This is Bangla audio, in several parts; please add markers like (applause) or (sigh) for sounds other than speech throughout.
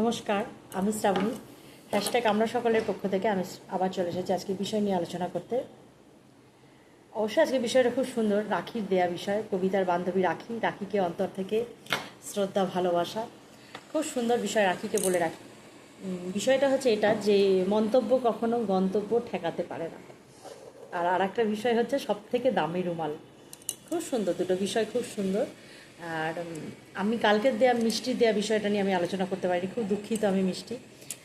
নমস্কার, আমি শ্রাবণী। হ্যাশট্যাগ আমরা সকলের পক্ষ থেকে আমি আবার চলে এসেছি আজকে বিষয় নিয়ে আলোচনা করতে। অবশ্যই আজকে বিষয়টা খুব সুন্দর, রাখির দেয়া বিষয়, কবিতার বান্ধবী রাখি, রাখিকে অন্তর থেকে শ্রদ্ধা, ভালোবাসা। খুব সুন্দর বিষয় রাখিকে বলে রাখি। বিষয়টা হচ্ছে এটা যে মন্তব্য কখনো গন্তব্য ঠেকাতে পারে না। আর আর একটা বিষয় হচ্ছে সব থেকে দামি রুমাল। খুব সুন্দর, দুটো বিষয় খুব সুন্দর। আর আমি কালকের দেয়া মিষ্টি দেয়া বিষয়টা নিয়ে আমি আলোচনা করতে পারিনি। খুব দুঃখিত আমি মিষ্টি।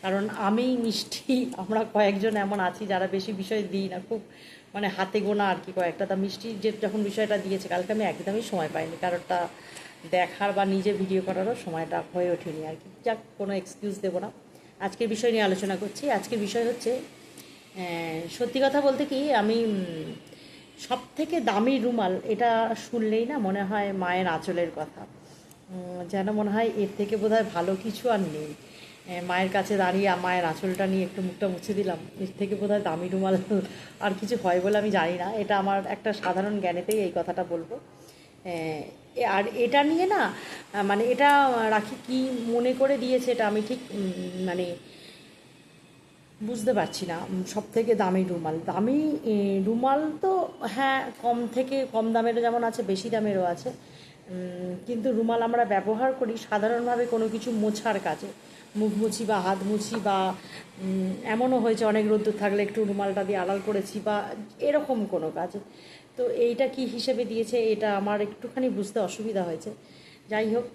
কারণ আমি মিষ্টি, আমরা কয়েকজন এমন আছি যারা বেশি বিষয় দিই না, খুব মানে হাতে গোনা আর কি কয়েকটা। তা মিষ্টি যে যখন বিষয়টা দিয়েছে, কালকে আমি একদমই সময় পাইনি কারণটা দেখার বা নিজে ভিডিও করারও সময়টা হয়ে ওঠেনি আর কি। যাক, কোনো এক্সকিউজ দেবো না। আজকের বিষয় নিয়ে আলোচনা করছি। আজকের বিষয় হচ্ছে সত্যি কথা বলতে কি, আমি সব থেকে দামি রুমাল, এটা শুনলেই না মনে হয় মায়ের আঁচলের কথা। যেন মনে হয় এর থেকে বোধহয় ভালো কিছু আর নেই। মায়ের কাছে দাঁড়িয়ে মায়ের আঁচলটা নিয়ে একটু মুখটা মুছে দিলাম। এর থেকে বোধহয় দামি রুমাল (laughs) আর কিছু হয় বলে আমি জানি না। এটা আমার একটা সাধারণ জ্ঞানেতেই এই কথাটা বলব। আর এটা নিয়ে না মানে এটা রাখি কি মনে করে দিয়েছে এটা আমি ঠিক মানে বুঝতে পারছি না সব থেকে দামি রুমাল। দামি রুমাল তো হ্যাঁ কম থেকে কম দামেরও যেমন আছে, বেশি দামেরও আছে। কিন্তু রুমাল আমরা ব্যবহার করি সাধারণভাবে কোনো কিছু মোছার কাজে। মুখ মুছি বা হাত মুছি বা এমনও হয়েছে, অনেক রোদ্দুর থাকলে একটু রুমালটা দিয়ে আড়াল করেছি বা এরকম কোনো কাজে। তো এইটা কি হিসেবে দিয়েছে, এটা আমার একটুখানি বুঝতে অসুবিধা হয়েছে। যাই হোক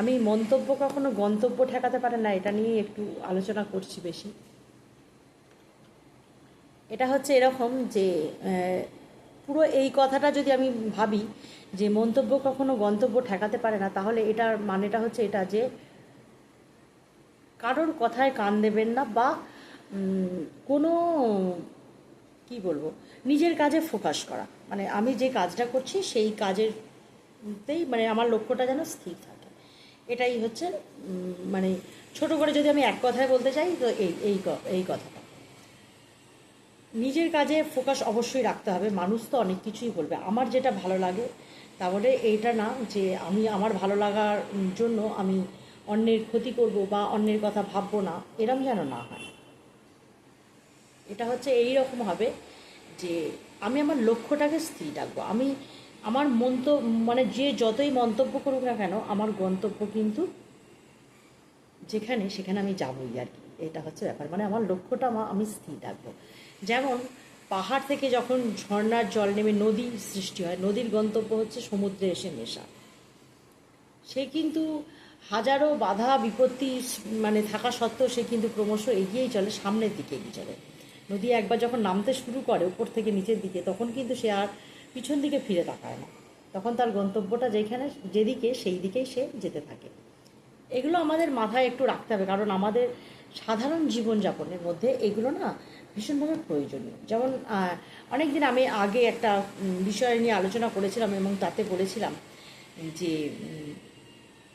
আমি মন্তব্য কখনো গন্তব্য ঠেকাতে পারে না, এটা নিয়ে একটু আলোচনা করছি বেশি। এটা হচ্ছে এরকম যে পুরো এই কথাটা যদি আমি ভাবি যে মন্তব্য কখনো গন্তব্য ঠেকাতে পারে না, তাহলে এটার মানেটা হচ্ছে এটা যে, কারোর কথায় কান দেবেন না বা কোনো, কি বলব, নিজের কাজে ফোকাস করা। মানে আমি যে কাজটা করছি সেই কাজের তেই মানে আমার লক্ষ্যটা যেন স্থির থাকে। এটাই হচ্ছে মানে ছোট করে যদি আমি এক কথায় বলতে চাই, তো এই এই এই কথাটা। নিজের কাজে ফোকাস অবশ্যই রাখতে হবে। মানুষ তো অনেক কিছুই বলবে। আমার যেটা ভালো লাগে, তাহলে এইটা না যে আমি আমার ভালো লাগার জন্য আমি অন্যের ক্ষতি করব বা অন্যের কথা ভাববো না। এরম যেন না হয়। এটা হচ্ছে এই রকম হবে যে আমি আমার লক্ষ্যটাকে স্থির রাখব। আমি আমার মন্ত মানে যে যতই মন্তব্য করুক না কেন, আমার গন্তব্য কিন্তু যেখানে, সেখানে আমি যাবই আর কি। এটা হচ্ছে ব্যাপার। মানে আমার লক্ষ্যটা আমি স্থির রাখব। যেমন পাহাড় থেকে যখন ঝর্ণার জল নেমে নদী সৃষ্টি হয়, নদীর গন্তব্য হচ্ছে সমুদ্রে এসে মেশা। সে কিন্তু হাজারো বাধা, বিপত্তি মানে থাকা সত্ত্বেও সে কিন্তু ক্রমশ এগিয়েই চলে, সামনের দিকে এগিয়ে চলে। নদী একবার যখন নামতে শুরু করে উপর থেকে নিচের দিকে, তখন কিন্তু সে আর পিছন দিকে ফিরে তাকায় না। তখন তার গন্তব্যটা যেখানে, যেদিকে সেই দিকেই সে যেতে থাকে। এগুলো আমাদের মাথায় একটু রাখতে হবে, কারণ আমাদের সাধারণ জীবনযাপনের মধ্যে এগুলো না ভীষণভাবে প্রয়োজনীয়। যেমন অনেক দিন আমি আগে একটা বিষয় নিয়ে আলোচনা করেছিলাম এবং তাতে বলেছিলাম যে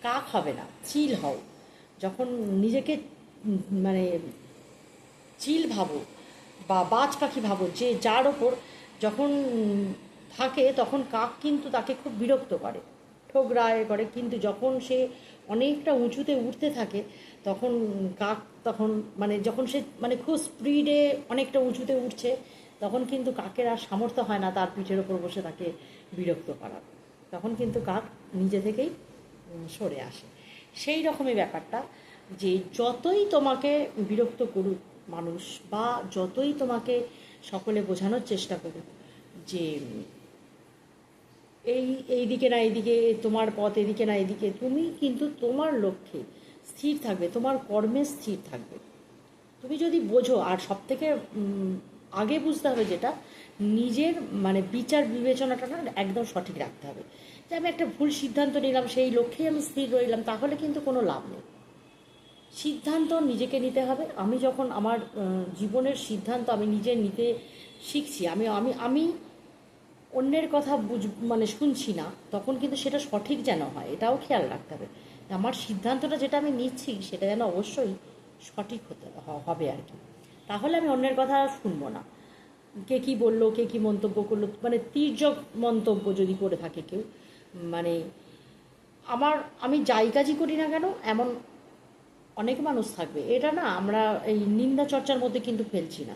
কাক হবে না, চিল হও। যখন নিজেকে মানে চিল ভাবো বা বাজ পাখি ভাবো, যে যার ওপর যখন থাকে তখন কাক কিন্তু তাকে খুব বিরক্ত করে। ঠোকরায় করে, কিন্তু যখন সে অনেকটা উঁচুতে উঠতে থাকে, তখন কাক, তখন মানে যখন সে মানে খুব স্পিডে অনেকটা উঁচুতে উঠছে, তখন কিন্তু কাকের আর সামর্থ্য হয় না তার পিঠের ওপর বসে তাকে বিরক্ত করার। তখন কিন্তু কাক নিজে থেকেই সরে আসে। সেই রকমই ব্যাপারটা যে যতই তোমাকে বিরক্ত করুক মানুষ বা যতই তোমাকে সকলে বোঝানোর চেষ্টা করুক যে এই এই দিকে না এইদিকে তোমার পথ এদিকে না এদিকে তুমি কিন্তু তোমার লক্ষ্যে স্থির থাকবে, তোমার কর্মে স্থির থাকবে। তুমি যদি বোঝো, আর সব থেকে আগে বুঝতে হবে যেটা, নিজের মানে বিচার বিবেচনাটা না একদম সঠিক রাখতে হবে। যে আমি একটা ভুল সিদ্ধান্ত নিলাম, সেই লক্ষ্যেই আমি স্থির রইলাম, তাহলে কিন্তু কোনো লাভ নেই। সিদ্ধান্ত নিজেকে নিতে হবে। আমি যখন আমার জীবনের সিদ্ধান্ত আমি নিজে নিতে শিখছি, আমি আমি আমি অন্যের কথা বুঝ মানে শুনছি না, তখন কিন্তু সেটা সঠিক যেন হয়, এটাও খেয়াল রাখতে হবে। আমার সিদ্ধান্তটা যেটা আমি নিচ্ছি, সেটা যেন অবশ্যই সঠিক হতে হবে আর কি। তাহলে আমি অন্যের কথা শুনব না। কে কি বলল, কে কি মন্তব্য করল মানে তীর্যক মন্তব্য যদি করে থাকে কেউ মানে আমার, আমি যাই কাজই করি না কেন, এমন অনেক মানুষ থাকবে। এটা না, আমরা এই নিন্দা চর্চার মধ্যে কিন্তু ফেলছি না।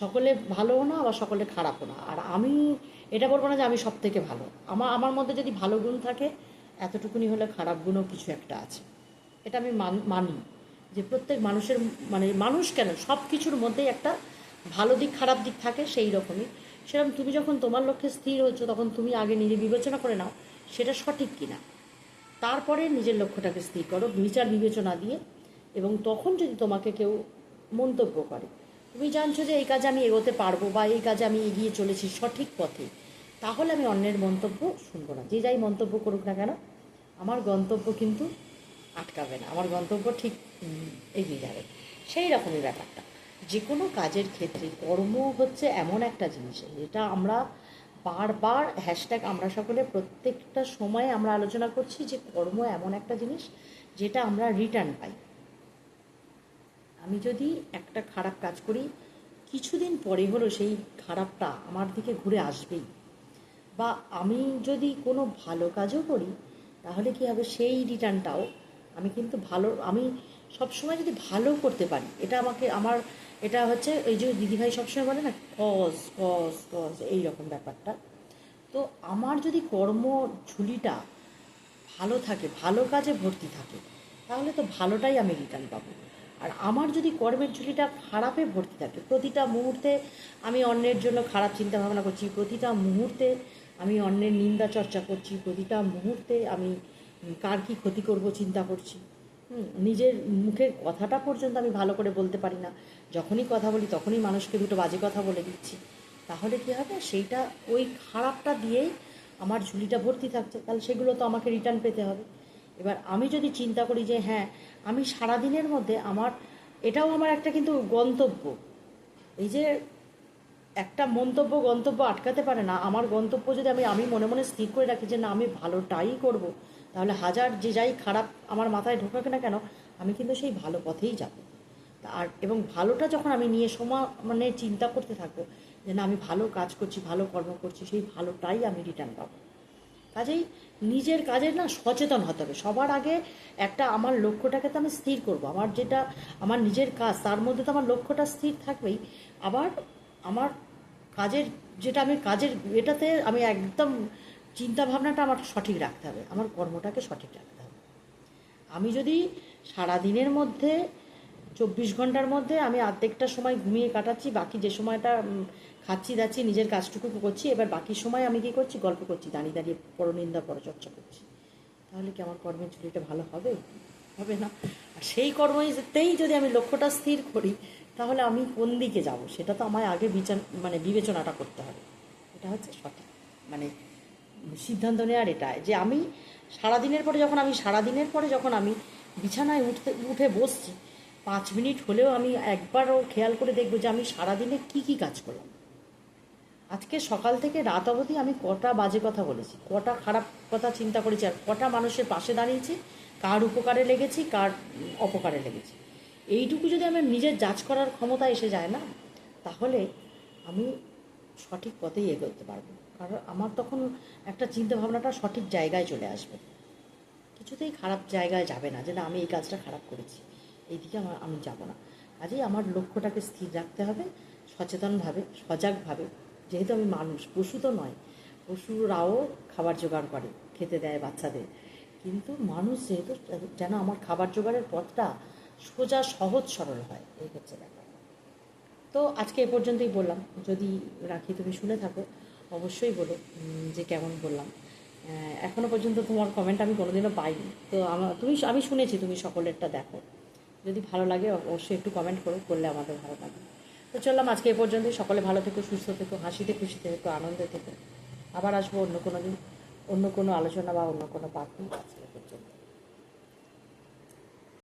সকলে ভালোও না, আবার সকলে খারাপও না। আর আমি এটা বলব না যে আমি সব থেকে ভালো। আমার আমার মধ্যে যদি ভালো গুণ থাকে, এতটুকুনি হলে খারাপ গুণও কিছু একটা আছে। এটা আমি মান- যে প্রত্যেক মানুষের মানে মানুষ কেন? সব কিছুর মধ্যেই একটা ভালো দিক, খারাপ দিক থাকে সেই রকমই। সেরকম তুমি যখন তোমার লক্ষ্যে স্থির হয়েছো তখন তুমি আগে নিজে বিবেচনা করে নাও সেটা সঠিক কিনা। তারপরে নিজের লক্ষ্যটাকে স্থির করো, বিচার বিবেচনা দিয়ে এবং তখন যদি তোমাকে কেউ মন্তব্য করে, তুমি জানছো যে এই কাজে আমি এগোতে পারব বা এই কাজে আমি এগিয়ে চলেছি সঠিক পথে তাহলে আমি অন্যের মন্তব্য শুনব না। যে যাই মন্তব্য করুক না কেন, আমার গন্তব্য কিন্তু আটকাবে না। আমার গন্তব্য ঠিক এগিয়ে যাবে। সেই রকমই ব্যাপারটা। যে কোনো কাজের ক্ষেত্রে কর্ম হচ্ছে এমন একটা জিনিস, যেটা আমরা বারবার হ্যাশট্যাগ আমরা সকলে প্রত্যেকটা সময়ে আমরা আলোচনা করছি যে কর্ম এমন একটা জিনিস যেটা আমরা রিটার্ন পাই। আমি যদি একটা খারাপ কাজ করি, কিছুদিন পরে হলো সেই খারাপটা আমার দিকে ঘুরে আসবেই। বা আমি যদি কোনো ভালো কাজও করি, তাহলে কি হবে সেই রিটার্নটাও আমি কিন্তু ভালো, আমি সবসময় যদি ভালো করতে পারি, এটা আমাকে, আমার, এটা হচ্ছে ওই যে দিদিভাই সবসময় বলে না কজ কজ কজ এই রকম ব্যাপারটা। তো আমার যদি কর্ম ঝুলিটা ভালো থাকে, ভালো কাজে ভর্তি থাকে, তাহলে তো ভালোটাই আমি রিটার্ন পাবো। আর আমার যদি কর্মের ঝুলিটা খারাপে ভর্তি থাকে, প্রতিটা মুহূর্তে আমি অন্যের জন্য খারাপ চিন্তা ভাবনা করছি, প্রতিটা মুহূর্তে আমি অন্যের নিন্দা চর্চা করছি, প্রতিটা মুহূর্তে আমি কার কী ক্ষতি করব চিন্তা করছি। নিজের মুখের কথাটা পর্যন্ত আমি ভালো করে বলতে পারি না। যখনই কথা বলি, তখনই মানুষকে দুটো বাজে কথা বলে দিচ্ছি। তাহলে কী হবে? সেইটা, ওই খারাপটা দিয়েই আমার ঝুলিটা ভর্তি থাকছে। তাহলে সেগুলো তো আমাকে রিটার্ন পেতে হবে। এবার আমি যদি চিন্তা করি যে হ্যাঁ আমি সারাদিনের মধ্যে আমার, এটাও আমার একটা কিন্তু গন্তব্য। এই যে একটা মন্তব্য, গন্তব্য আটকাতে পারে না। আমার গন্তব্য যদি আমি আমি মনে মনে স্থির করে রাখি যে, না, আমি ভালোটাই করব, তাহলে হাজার যে যাই খারাপ আমার মাথায় ঢোকাকে না কেন, আমি কিন্তু সেই ভালো পথেই যাব। আর, এবং ভালোটা যখন আমি নিয়ে সময় মানে চিন্তা করতে থাকব যে, না, আমি ভালো কাজ করছি, ভালো কর্ম করছি, সেই ভালোটাই আমি রিটার্ন পাবো। কাজেই নিজের কাজের না সচেতন হতে হবে। সবার আগে একটা আমার লক্ষ্যটাকে তো আমি স্থির করব। আমার যেটা, আমার নিজের কাজ, তার মধ্যে তো আমার লক্ষ্যটা স্থির থাকবেই। আবার আমার কাজের, যেটা আমি কাজের এটাতে আমি একদম চিন্তা ভাবনাটা আমার সঠিক রাখতে হবে, আমার কর্মটাকে সঠিক রাখতে হবে। আমি যদি সারা দিনের মধ্যে, চব্বিশ ঘণ্টার মধ্যে আমি আর্ধেকটা সময় ঘুমিয়ে কাটাচ্ছি, বাকি যে সময়টা খাচ্ছি, দাচ্ছি, নিজের কাজটুকু করছি, এবার বাকি সময় আমি কী করছি? গল্প করছি, দাঁড়িয়ে দাঁড়িয়ে পরনিন্দা, পরচর্চা করছি। তাহলে কি আমার কর্মের ঝুলিটা ভালো হবে? হবে না। আর সেই কর্মতেই যদি আমি লক্ষ্যটা স্থির করি, তাহলে আমি কোন দিকে যাব? সেটা তো আমায় আগে বিচার মানে বিবেচনাটা করতে হবে। এটা হচ্ছে সঠিক মানে সিদ্ধান্ত নেওয়ার এটা যে আমি সারাদিনের পরে যখন আমি, সারাদিনের পরে যখন আমি বিছানায় উঠতে, উঠে বসছি, পাঁচ মিনিট হলেও আমি একবারও খেয়াল করে দেখব যে আমি সারাদিনে কি কি কাজ করলাম। আজকে সকাল থেকে রাত অবধি আমি কটা বাজে কথা বলেছি, কটা খারাপ কথা চিন্তা করেছি আর কটা মানুষের পাশে দাঁড়িয়েছি কার উপকারে লেগেছি, কার অপকারে লেগেছি। এইটুকু যদি আমার নিজের যাচ করার ক্ষমতা এসে যায় না, তাহলে আমি সঠিক পথেই এগোতে পারব। কারণ আমার তখন একটা চিন্তা ভাবনাটা সঠিক জায়গায় চলে আসবে। কিছুতেই খারাপ জায়গায় যাবে না যে, না, আমি এই কাজটা খারাপ করেছি। এইদিকে আমার, আমি যাব না। কাজেই আমার লক্ষ্যটাকে স্থির রাখতে হবে, সচেতনভাবে, সজাগভাবে। যেহেতু আমি মানুষ, পশু তো নয়, পশুরাও খাবার জোগাড় করে, খেতে দেয় বাচ্চাদের। কিন্তু মানুষ যেহেতু যেন আমার খাবার জোগাড়ের পথটা সোজা সহজ সরল হয় এই হচ্ছে ব্যাপার। তো আজকে এ পর্যন্তই বললাম। যদি রাখি তুমি শুনে থাকো অবশ্যই বলো যে কেমন বললাম। আহ, এখনও পর্যন্ত তোমার কমেন্ট আমি কোনোদিনও পাইনি। তো আমার তুমি আমি শুনেছি তুমি সকলেরটা দেখো। যদি ভালো লাগে অবশ্যই একটু কমেন্ট করো করলে আমাদের ভালো লাগে তো চললাম আজকে এ পর্যন্তই। সকলে ভালো থেকো সুস্থ থেকো হাসিতে খুশিতে থেকো আনন্দে থেকো। আবার আসব অন্য কোনো দিন অন্য কোনো আলোচনা বা অন্য কোনো পাঠ নিয়ে আজকে পর্যন্ত।